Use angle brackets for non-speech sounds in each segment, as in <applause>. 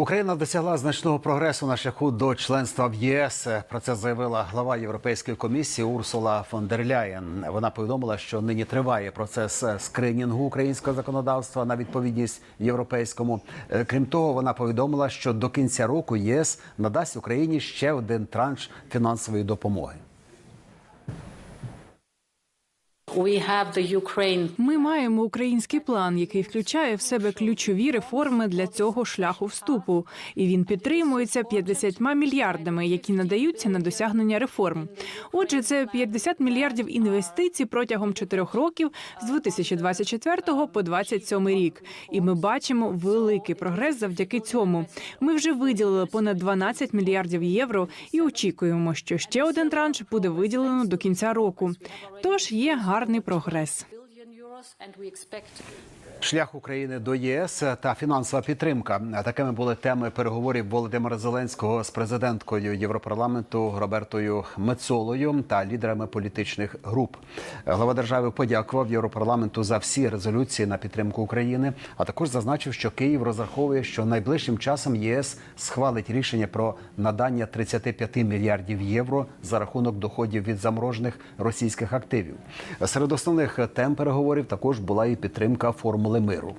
Україна досягла значного прогресу на шляху до членства в ЄС. Про це заявила глава Європейської комісії Урсула фон дер Ляєн. Вона повідомила, що нині триває процес скринінгу українського законодавства на відповідність європейському. Е, Крім того, вона повідомила, що до кінця року ЄС надасть Україні ще один транш фінансової допомоги. Ми маємо український план, який включає в себе ключові реформи для цього шляху вступу, і він підтримується 50 мільярдами, які надаються на досягнення реформ. Отже, це 50 мільярдів інвестицій протягом чотирьох років з 2024 по 2027 рік. І ми бачимо великий прогрес завдяки цьому. Ми вже виділили понад 12 мільярдів євро і очікуємо, що ще один транш буде виділено до кінця року. Тож є гарний прогрес. Шлях України до ЄС та фінансова підтримка. Такими були теми переговорів Володимира Зеленського з президенткою Європарламенту Робертою Мецолою та лідерами політичних груп. Глава держави подякував Європарламенту за всі резолюції на підтримку України, а також зазначив, що Київ розраховує, що найближчим часом ЄС схвалить рішення про надання 35 мільярдів євро за рахунок доходів від заморожених російських активів. Серед основних тем переговорів також була і підтримка формули миру.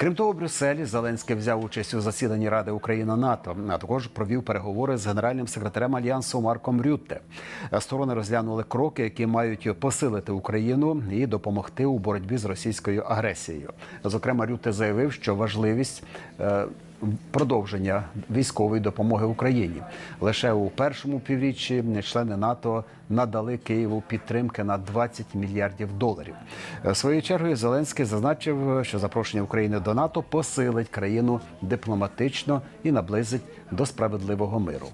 Крім того, в Брюсселі Зеленський взяв участь у засіданні Ради Україна НАТО, а також провів переговори з генеральним секретарем альянсу Марком Рютте. Сторони розглянули кроки, які мають посилити Україну і допомогти у боротьбі з російською агресією. Зокрема, Рютте заявив, що важливість. Продовження військової допомоги Україні лише у першому півріччі члени НАТО надали Києву підтримки на 20 мільярдів доларів. Е, Своєю чергою Зеленський зазначив, що запрошення України до НАТО посилить країну дипломатично і наблизить до справедливого миру.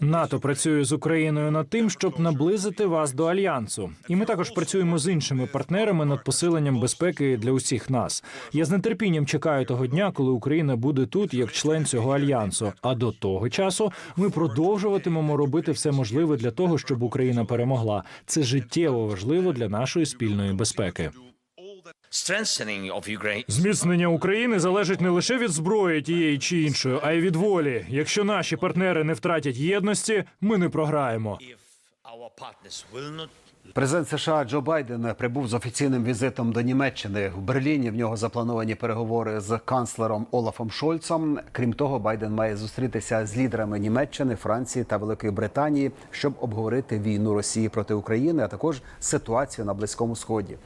НАТО працює з Україною над тим, щоб наблизити вас до альянсу. І ми також працюємо з іншими партнерами над посиленням безпеки для усіх нас. Я з нетерпінням чекаю того дня, коли Україна буде тут як член цього альянсу. А до того часу ми продовжуватимемо робити все можливе для того, щоб Україна перемогла. Це життєво важливо для нашої спільної безпеки. Зміцнення України залежить не лише від зброї тієї чи іншої, а й від волі. Якщо наші партнери не втратять єдності, ми не програємо. Президент США Джо Байден прибув з офіційним візитом до Німеччини. В Берліні в нього заплановані переговори з канцлером Олафом Шольцом. Крім того, Байден має зустрітися з лідерами Німеччини, Франції та Великої Британії, щоб обговорити війну Росії проти України, а також ситуацію на Близькому Сході.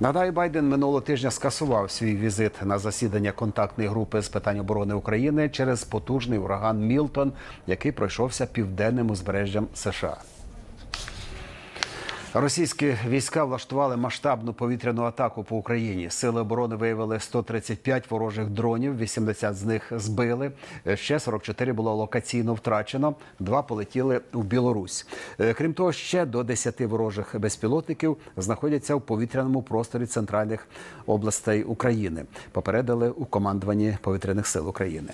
Нагадаю, Байден минулого тижня скасував свій візит на засідання контактної групи з питань оборони України через потужний ураган Мілтон, який пройшовся південним узбережжям США. Російські війська влаштували масштабну повітряну атаку по Україні. Сили оборони виявили 135 ворожих дронів, 80 з них збили. Ще 44 було локаційно втрачено. Два полетіли в Білорусь. Е, Крім того, ще до 10 ворожих безпілотників знаходяться в повітряному просторі центральних областей України. Попередили у командуванні повітряних сил України.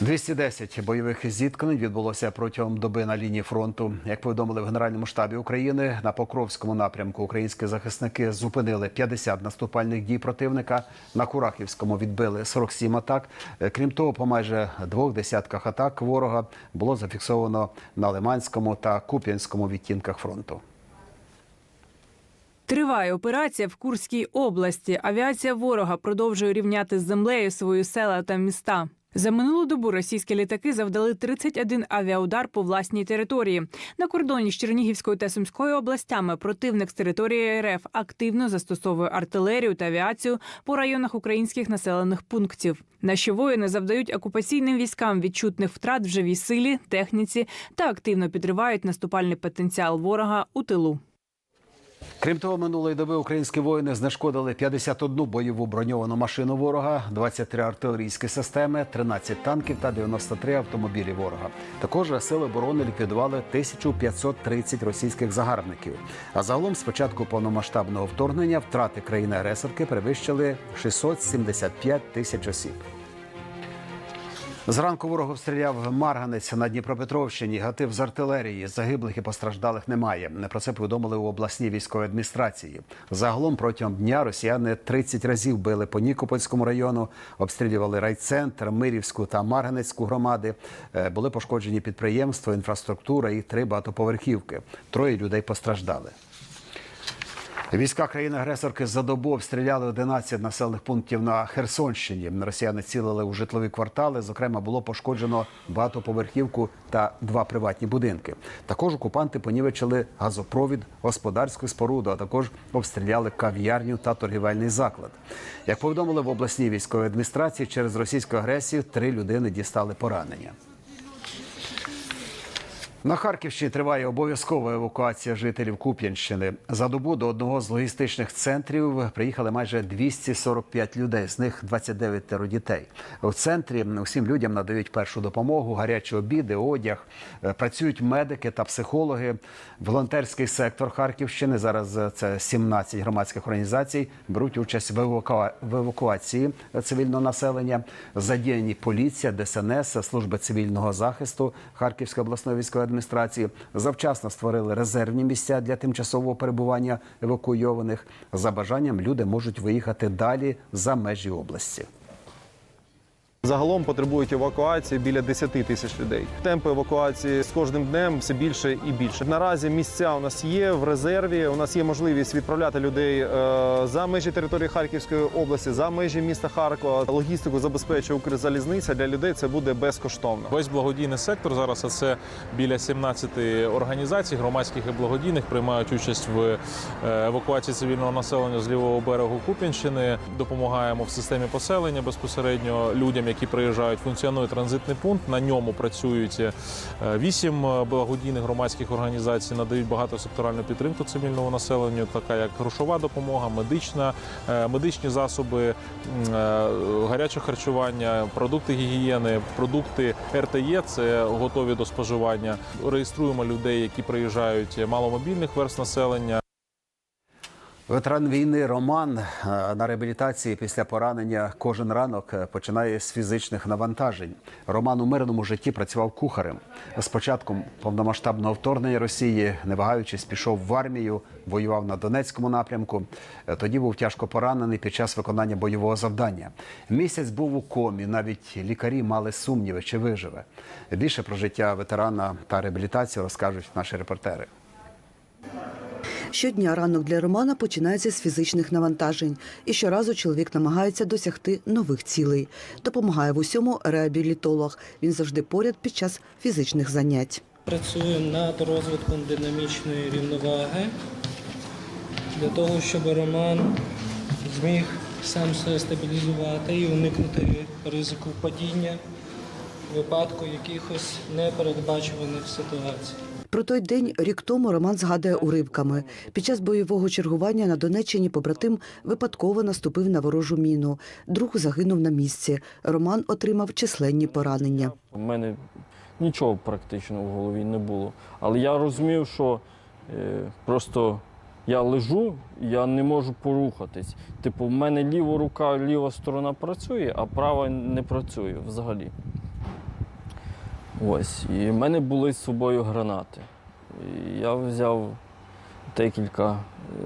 210 бойових зіткнень відбулося протягом доби на лінії фронту. Як повідомили в Генеральному штабі України, на Покровському напрямку українські захисники зупинили 50 наступальних дій противника. На Курахівському відбили 47 атак. Е, Крім того, по майже двох десятках атак ворога було зафіксовано на Лиманському та Куп'янському відтінках фронту. Триває операція в Курській області. Авіація ворога продовжує рівняти з землею свої села та міста. За минулу добу російські літаки завдали 31 авіаудар по власній території. На кордоні з Чернігівською та Сумською областями противник з території РФ активно застосовує артилерію та авіацію по районах українських населених пунктів. Наші воїни завдають окупаційним військам відчутних втрат в живій силі, техніці та активно підривають наступальний потенціал ворога у тилу. Крім того, минулої доби українські воїни знешкодили 51 бойову броньовану машину ворога, 23 артилерійські системи, 13 танків та 93 автомобілі ворога. Також сили оборони ліквідували 1530 російських загарбників. А загалом, з початку повномасштабного вторгнення, втрати країни-агресорки перевищили 675 тисяч осіб. Зранку ворог обстріляв Марганець на Дніпропетровщині. Гатив з артилерії. Загиблих і постраждалих немає. Про це повідомили у обласній військовій адміністрації. Загалом протягом дня росіяни 30 разів били по Нікопольському району, обстрілювали райцентр, Мирівську та Марганецьку громади. Е, Були пошкоджені підприємства, інфраструктура і три багатоповерхівки. Троє людей постраждали. Війська країни-агресорки за добу обстріляли 11 населених пунктів на Херсонщині. Росіяни цілили у житлові квартали. Зокрема, було пошкоджено багатоповерхівку та два приватні будинки. Також окупанти понівечили газопровід, господарську споруду, а також обстріляли кав'ярню та торгівельний заклад. Як повідомили в обласній військовій адміністрації, через російську агресію три людини дістали поранення. На Харківщині триває обов'язкова евакуація жителів Куп'янщини. За добу до одного з логістичних центрів приїхали майже 245 людей, з них 29 дітей. У центрі усім людям надають першу допомогу, гарячі обіди, одяг. Е, Працюють медики та психологи. Волонтерський сектор Харківщини зараз е, це 17 громадських організацій беруть участь в евакуа- в евакуації цивільного населення. Задіяні поліція, ДСНС, служба цивільного захисту Харківської обласної військової адміністрації. Завчасно створили резервні місця для тимчасового перебування евакуйованих. За бажанням люди можуть виїхати далі за межі області. Загалом потребують евакуації біля 10 тисяч людей. Темпи евакуації з кожним днем все більше і більше. Наразі місця у нас є в резерві. У нас є можливість відправляти людей е, за межі території Харківської області, за межі міста Харкова. Логістику забезпечує Укрзалізниця. Для людей це буде безкоштовно. Весь благодійний сектор зараз це біля 17 організацій громадських і благодійних приймають участь в е, евакуації цивільного населення з лівого берегу Куп'янщини. Допомагаємо в системі поселення безпосередньо людям, які приїжджають. Функціонує транзитний пункт. На ньому працюють е, вісім е, благодійних громадських організацій, надають багатосекторальну підтримку цивільному населенню, така як грошова допомога, медична, е, медичні засоби, гаряче харчування, продукти гігієни, продукти РТЄ це готові до споживання. Реєструємо людей, які приїжджають маломобільних верст населення. Ветеран війни Роман е, на реабілітації після поранення кожен ранок е, починає з фізичних навантажень. Роман у мирному житті працював кухарем. З початком повномасштабного вторгнення Росії, не вагаючись, пішов в армію, воював на Донецькому напрямку. Е, Тоді був тяжко поранений під час виконання бойового завдання. Місяць був у комі. Навіть лікарі мали сумніви, чи виживе. Більше про життя ветерана та реабілітацію розкажуть наші репортери. Щодня ранок для Романа починається з фізичних навантажень, і щоразу чоловік намагається досягти нових цілей. Допомагає в усьому реабілітолог. Він завжди поряд під час фізичних занять. Працюємо над розвитком динамічної рівноваги для того, щоб Роман зміг сам себе стабілізувати і уникнути ризику падіння випадку якихось непередбачуваних ситуацій. Про той день рік тому Роман згадує уривками. Під час бойового чергування на Донеччині побратим випадково наступив на ворожу міну. Друг загинув на місці. Роман отримав численні поранення. У мене нічого практично в голові не було. Але я розумів, що е, просто я лежу, я не можу порухатись. Типу, в мене ліва рука, ліва сторона працює, а права не працює взагалі. Ось. І в мене були з собою гранати. Я взяв декілька, е,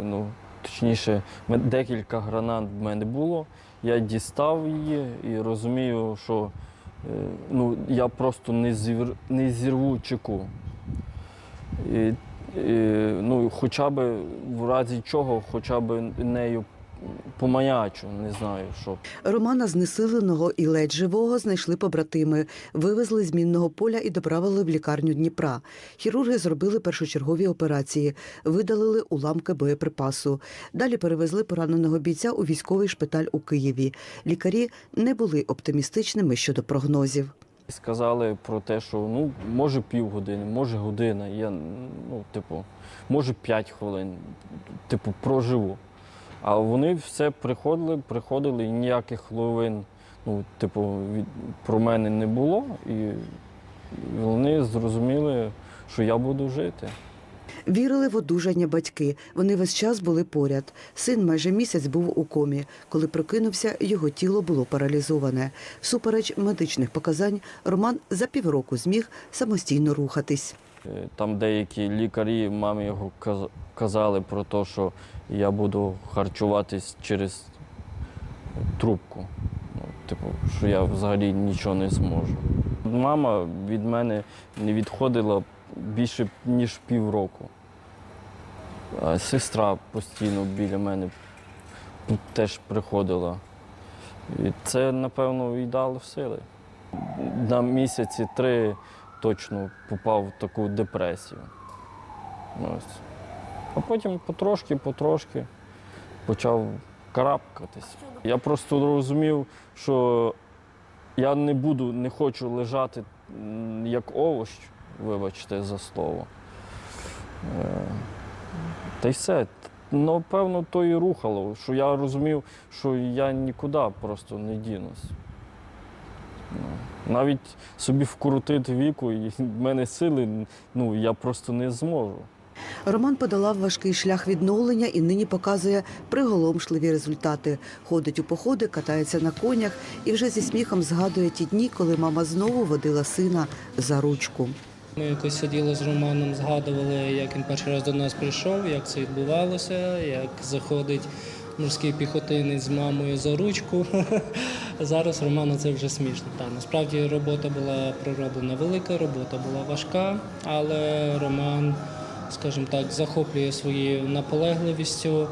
ну, точніше, декілька гранат в мене було. Я дістав її і розумію, що е, ну, я просто не, зір, не зірву чеку. І, і, ну, хоча б в разі чого, хоча б нею помаячу, не знаю, що. Романа знесиленого і ледь живого знайшли побратими, вивезли з мінного поля і доправили в лікарню Дніпра. Хірурги зробили першочергові операції, видалили уламки боєприпасу. Далі перевезли пораненого бійця у військовий шпиталь у Києві. Лікарі не були оптимістичними щодо прогнозів. Сказали про те, що ну, може півгодини, може година. Я, ну, типу, може 5 хвилин, типу, проживу. А вони все приходили, приходили, і ніяких ловин, ну, типу, від, про мене не було. І, вони зрозуміли, що я буду жити. Вірили в одужання батьки. Вони весь час були поряд. Син майже місяць був у комі. Коли прокинувся, його тіло було паралізоване. Всупереч медичних показань, Роман за півроку зміг самостійно рухатись. Е, Там деякі лікарі мамі його казали про те, що я буду харчуватись через трубку. Ну, типу, що я взагалі нічого не зможу. Мама від мене не відходила більше ніж півроку. А сестра постійно біля мене теж приходила. І це, напевно, і дало сили. На місяці три точно попав в таку депресію. Ось. А потім потрошки, потрошки почав карабкатись. Я просто розумів, що я не буду, не хочу лежати як овощ, вибачте за слово. Е, Та й все. Ну, певно, то і рухало, що я розумів, що я нікуди просто не дінусь. Ну, Навіть собі вкрутити віку, і в мене сили, ну, я просто не зможу. Роман подолав важкий шлях відновлення і нині показує приголомшливі результати. Ходить у походи, катається на конях і вже зі сміхом згадує ті дні, коли мама знову водила сина за ручку. Ми якось сиділи з Романом, згадували, як він перший раз до нас прийшов, як це відбувалося, як заходить морський піхотинець з мамою за ручку. <laughs> Зараз Роману це вже смішно. Та, насправді робота була пророблена велика, робота була важка, але Роман, скажімо так, захоплює своєю наполегливістю.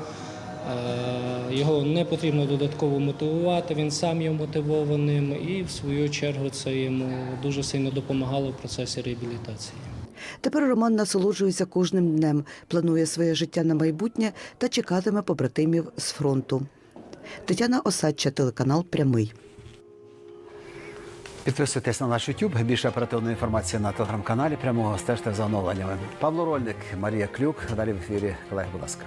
Е, Його не потрібно додатково мотивувати, він сам є мотивованим, і в свою чергу це йому дуже сильно допомагало в процесі реабілітації. Тепер Роман насолоджується кожним днем, планує своє життя на майбутнє та чекатиме побратимів з фронту. Тетяна Осадча, телеканал Прямий. Підписуйтесь на наш YouTube. Більше оперативної інформації на телеграм-каналі. Прямого стежте за оновленнями. Павло Рольник, Марія Клюк. Далі в ефірі. Колеги, будь ласка.